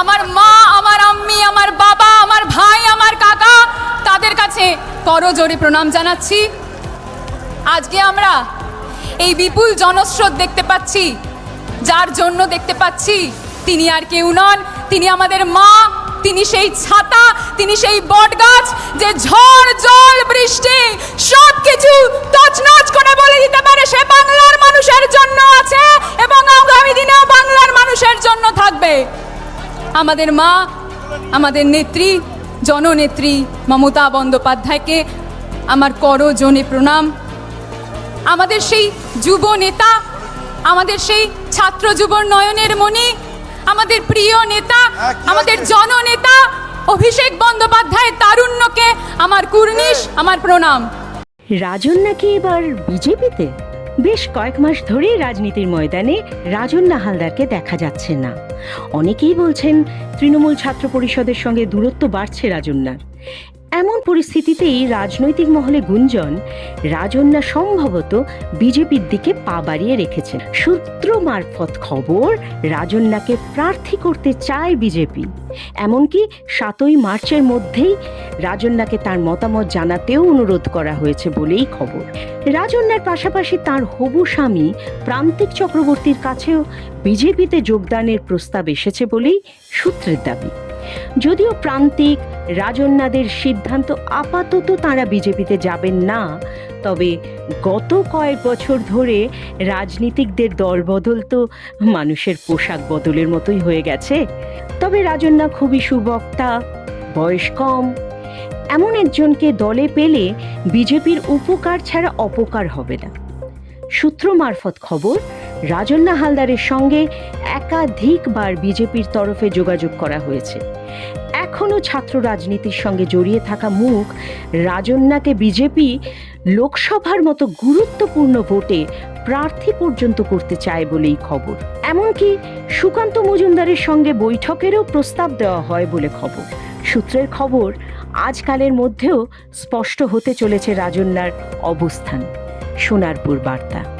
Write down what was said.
আমার মা, আমার আম্মি, আমার বাবা, আমার ভাই, আমার কাকা, তাদের কাছে করজোরে প্রণাম জানাচ্ছি। আজকে আমরা এই বিপুল জনস্রোত দেখতে পাচ্ছি, যার জন্য দেখতে পাচ্ছি তিনি আর কেউ নন, তিনি আমাদের মা, তিনি সেই ছাতা, তিনি সেই বটগাছ যে ঝড় জল বৃষ্টি আমাদের মা আমাদের নেত্রী জননেত্রী মমতা বন্দ্যোপাধ্যায়কে আমার করজনে প্রণাম। আমাদের সেই যুব নেতা আমাদের সেই ছাত্র যুব নয়নের মণি আমাদের প্রিয় নেতা হ্যাঁ, আমাদের জননেতা অভিষেক বন্দ্যোপাধ্যায় তারুণ্যকে আমার কুর্নিশ আমার প্রণাম। রাজন নাকি এবার বিজেপিতে? বেশ কয়েক মাস ধরেই রাজনীতির ময়দানে রাজন্না হালদারকে দেখা যাচ্ছে না। অনেকেই বলছেন, তৃণমূল ছাত্র পরিষদের সঙ্গে দূরত্ব বাড়ছে রাজন্যার। এমন পরিস্থিতিতেই রাজনৈতিক মহলে গুঞ্জন, রাজন্যা সম্ভবত বিজেপির দিকে পা বাড়িয়ে রেখেছেন। সূত্র মারফত খবর, রাজন্যাকে প্রার্থী করতে চায় বিজেপি। এমনকি সাতই মার্চের মধ্যেই রাজন্যাকে তার মতামত জানাতেও অনুরোধ করা হয়েছে বলেই খবর। রাজন্যার পাশাপাশি তার হবু স্বামী প্রান্তিক চক্রবর্তীর কাছেও বিজেপিতে যোগদানের প্রস্তাব এসেছে বলেই সূত্রের দাবি। যদিও প্রান্তিক রাজন্যাদের সিদ্ধান্ত আপাতত তারা বিজেপিতে যাবেন না, তবে গত কয়েক বছর ধরে রাজনীতিকদের দলবদল তো মানুষের পোশাক বদলের মতোই হয়ে গেছে। তবে রাজন্যা খুবই সুবক্তা, বয়স কম। এমন একজনকে দলে পেলে বিজেপির উপকার ছাড়া অপকার হবে না। সূত্র মারফত খবর রাজন্না হালদারের সঙ্গে একাধিকবার বিজেপির তরফে যোগাযোগ করা হয়েছে। এখনও ছাত্র রাজনীতির সঙ্গে জড়িয়ে থাকা মুখ রাজন্যাকে বিজেপি লোকসভার মতো গুরুত্বপূর্ণ ভোটে প্রার্থী পর্যন্ত করতে চায় বলেই খবর। এমনকি সুকান্ত মজুমদারের সঙ্গে বৈঠকেরও প্রস্তাব দেওয়া হয় বলে খবর। সূত্রের খবর, আজকালের মধ্যেও স্পষ্ট হতে চলেছে রাজন্যার অবস্থান। সোনারপুর বার্তা।